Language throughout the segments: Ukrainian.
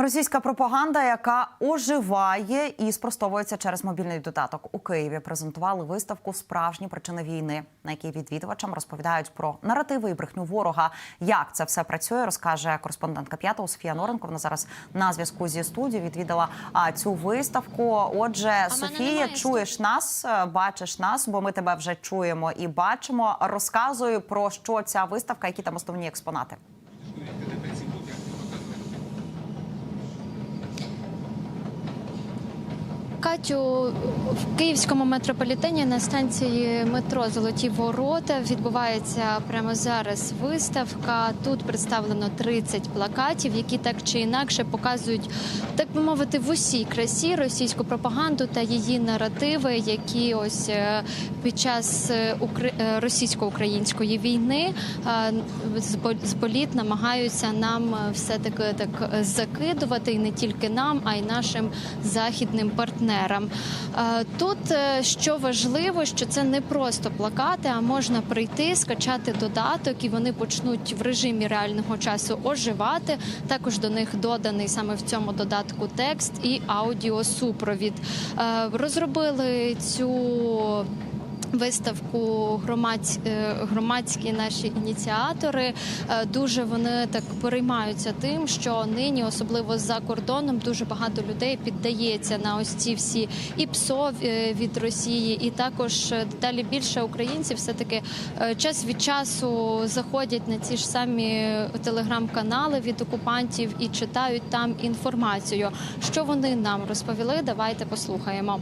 Російська пропаганда, яка оживає і спростовується через мобільний додаток у Києві, презентували виставку Справжні причини війни, на якій відвідувачам розповідають про наративи і брехню ворога. Як це все працює, розкаже кореспондентка п'ятого Софія Норенко. Вона зараз на зв'язку зі студією відвідала а, цю виставку. Отже, мене Софія, чуєш нас, е, бачиш нас, бо ми тебе вже чуємо і бачимо. Розказуй про що ця виставка, які там основні експонати. Катю в київському метрополітені на станції метро Золоті Ворота відбувається прямо зараз виставка. Тут представлено 30 плакатів, які так чи інакше показують, так би мовити, в усій красі російську пропаганду та її наративи, які ось е, під час е, е, російсько-української війни з намагаються нам все таки так закидувати, і не тільки нам, а й нашим західним партнерам. Е, Тут е, що важливо, що це не просто плакати, а можна прийти, скачати додаток, і вони почнуть в режимі реального часу оживати. Також до них доданий саме в цьому додатку текст і аудіосупровід. Е, Розробили цю. Виставку громадсь- е, громадські наші ініціатори е, дуже вони так переймаються тим, що нині, особливо за кордоном, дуже багато людей піддається на ось ці всі і ПСО е, від Росії, і також дедалі більше українців все таки час від часу заходять на ці ж самі телеграм-канали від окупантів і читають там інформацію. Що вони нам розповіли? Давайте послухаємо.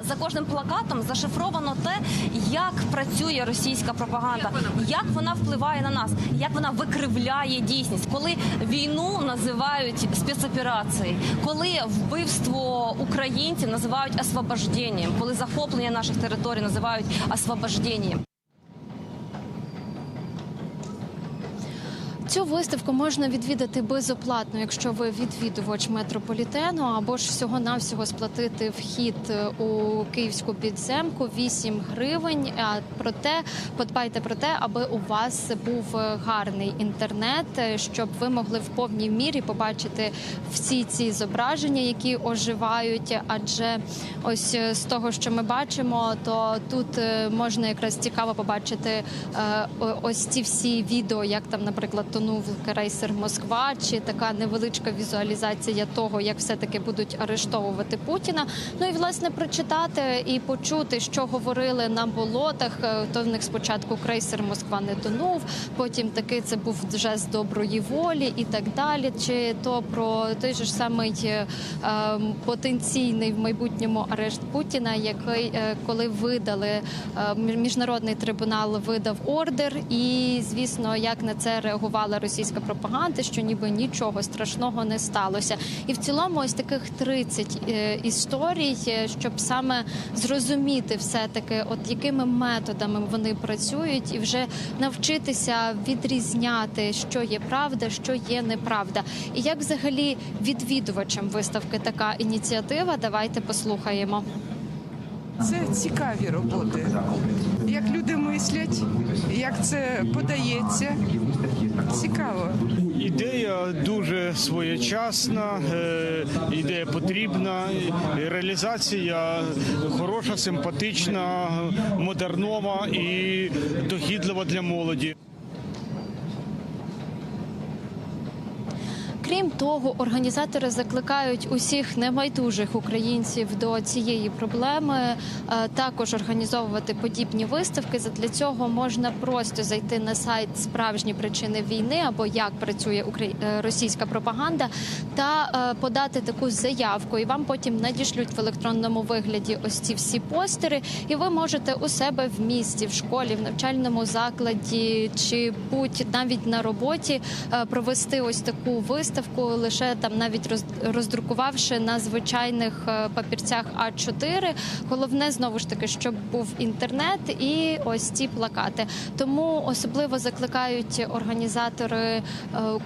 За кожним плакатом зашифровано те, як працює російська пропаганда, як вона впливає на нас, як вона викривляє дійсність, коли війну називають спецоперацією, коли вбивство українців називають освобожденням, коли захоплення наших територій називають освобожденням. Цю виставку можна відвідати безоплатно, якщо ви відвідувач метрополітену, або ж всього навсього сплатити вхід е, у київську підземку 8 гривень. А проте подбайте про те, аби у вас був е, гарний інтернет, е, щоб ви могли в повній мірі побачити всі ці зображення, які оживають. Адже ось з того, що ми бачимо, то тут можна якраз цікаво побачити ось ці всі відео, як там, наприклад, тонув крейсер Москва, чи така невеличка візуалізація того, як все таки будуть арештовувати Путіна. Ну і власне прочитати і почути, що говорили на болотах. Е, То в них спочатку крейсер Москва не тонув, потім таки це був жест доброї волі і так далі. Чи то про той же ж самий е, ем, потенційний в майбутньому арешт Путіна, який е, коли видали е, міжнародний трибунал видав ордер, і звісно, як на це реагувала російська пропаганда, що ніби нічого страшного не сталося. І в цілому, ось таких 30 е, історій, е, щоб саме зрозуміти, все таки, от якими методами вони працюють, і вже навчитися відрізняти, що є правда, що є неправда, і як взагалі відвідувачам виставки така ініціатива. Давайте послухаємо. Це цікаві роботи. Як люди мислять, як це подається. Цікаво. Ідея дуже своєчасна, е, ідея потрібна, реалізація хороша, симпатична, модернова і догідлива для молоді. Крім того, організатори закликають усіх небайдужих українців до цієї проблеми е, також організовувати подібні виставки. Для цього можна просто зайти на сайт справжні причини війни або як працює е, російська пропаганда, та е, подати таку заявку. І вам потім надішлють в електронному вигляді ось ці всі постери, і ви можете у себе в місті, в школі, в навчальному закладі чи будь навіть на роботі провести ось таку виставку, лише там навіть роз- роздрукувавши на звичайних е, папірцях А4. Головне знову ж таки, щоб був інтернет і ось ці плакати. Тому особливо закликають організатори е,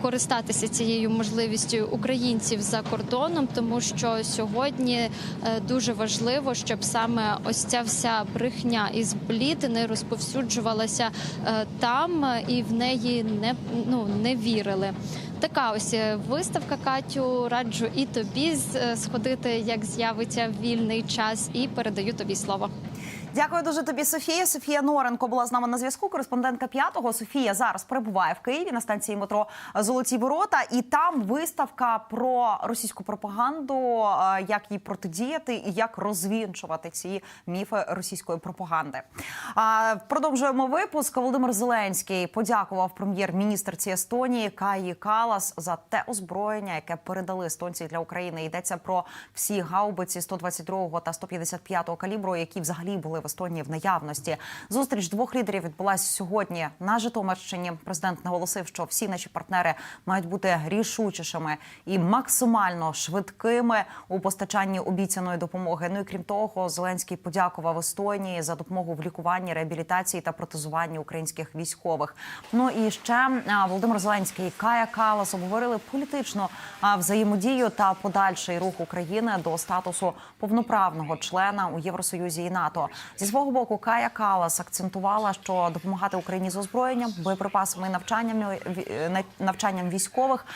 користатися цією можливістю українців за кордоном, тому що сьогодні е, дуже важливо, щоб саме ось ця вся брехня із бліт не розповсюджувалася там і в неї не ну не вірили. Така ось е, виставка Катю. Раджу і тобі е, сходити, як з'явиться вільний час, і передаю тобі слово. Дякую дуже тобі, Софія. Софія Норенко була з нами на зв'язку. Кореспондентка п'ятого. Софія зараз перебуває в Києві на станції метро Золоті Ворота, і там виставка про російську пропаганду, е, як їй протидіяти і як розвінчувати ці міфи російської пропаганди. Продовжуємо випуск. Володимир Зеленський подякував прем'єр-міністрці Естонії Каї Калас за те озброєння, яке передали естонці для України. Йдеться про всі гаубиці 122 та 155 калібру, які взагалі були в Естонії в наявності. Зустріч двох лідерів відбулася сьогодні на Житомирщині. Президент наголосив, що всі наші партнери мають бути рішучішими і максимально швидкими у постачанні обіцяної допомоги. Ну і крім того, Зеленський подякував Естонії за допомогу в лікуванні, реабілітації та протезуванні українських військових. Ну і ще Володимир Зеленський і Кая Калас обговорили політичну взаємодію та подальший рух України до статусу повноправного члена у Євросоюзі і НАТО. Зі свого боку, Кая Калас акцентувала, що допомагати Україні з озброєнням, боєприпасами і навчанням навчанням військових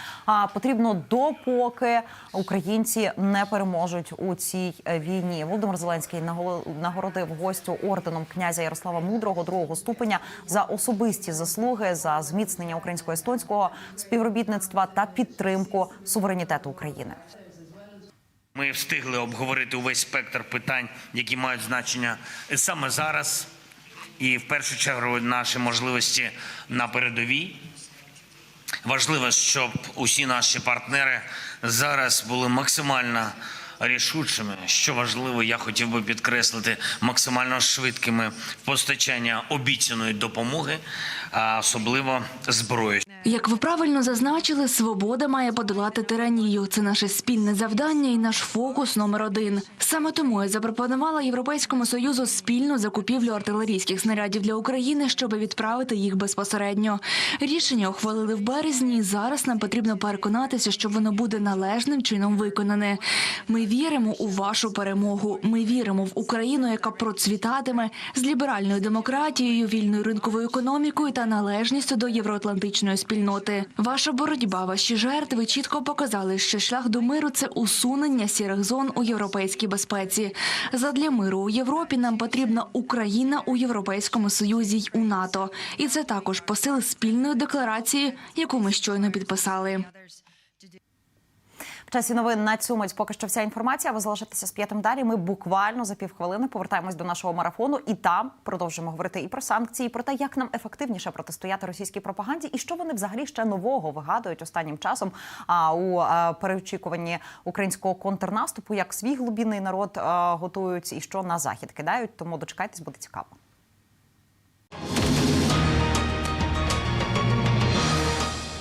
потрібно допоки українці не переможуть у цій е, війні. Володимир Зеленський нагородив гостю орденом князя Ярослава Мудрого другого ступеня за особисті заслуги за зміцнення українсько-естонського співробітництва та підтримку суверенітету України. Ми встигли обговорити увесь спектр питань, які мають значення саме зараз, і в першу чергу наші можливості на передовій. Важливо, щоб усі наші партнери зараз були максимально рішучими. Що важливо, я хотів би підкреслити максимально швидкими постачання обіцяної допомоги, а особливо зброї. Як ви правильно зазначили, свобода має подолати тиранію. Це наше спільне завдання і наш фокус номер один. Саме тому я запропонувала Європейському союзу спільну закупівлю артилерійських снарядів для України, щоб відправити їх безпосередньо. Рішення ухвалили в березні. і Зараз нам потрібно переконатися, що воно буде належним чином виконане. Ми віримо у вашу перемогу. Ми віримо в Україну, яка процвітатиме з ліберальною демократією, вільною ринковою економікою та належністю до євроатлантичної спільноти. Ваша боротьба, ваші жертви чітко показали, що шлях до миру це усунення сірих зон у європейській безпеці. Задля миру у Європі нам потрібна Україна у Європейському Союзі й у НАТО. І це також посил спільної декларації, яку ми щойно підписали. В часі новин на цю мить поки що вся інформація. Ви залишитеся з п'ятим далі. Ми буквально за півхвилини повертаємось до нашого марафону, і там продовжимо говорити і про санкції, і про те, як нам ефективніше протистояти російській пропаганді, і що вони взагалі ще нового вигадують останнім часом. А у е, переочікуванні українського контрнаступу, як свій глибинний народ е, готують і що на захід кидають. Тому дочекайтесь, буде цікаво.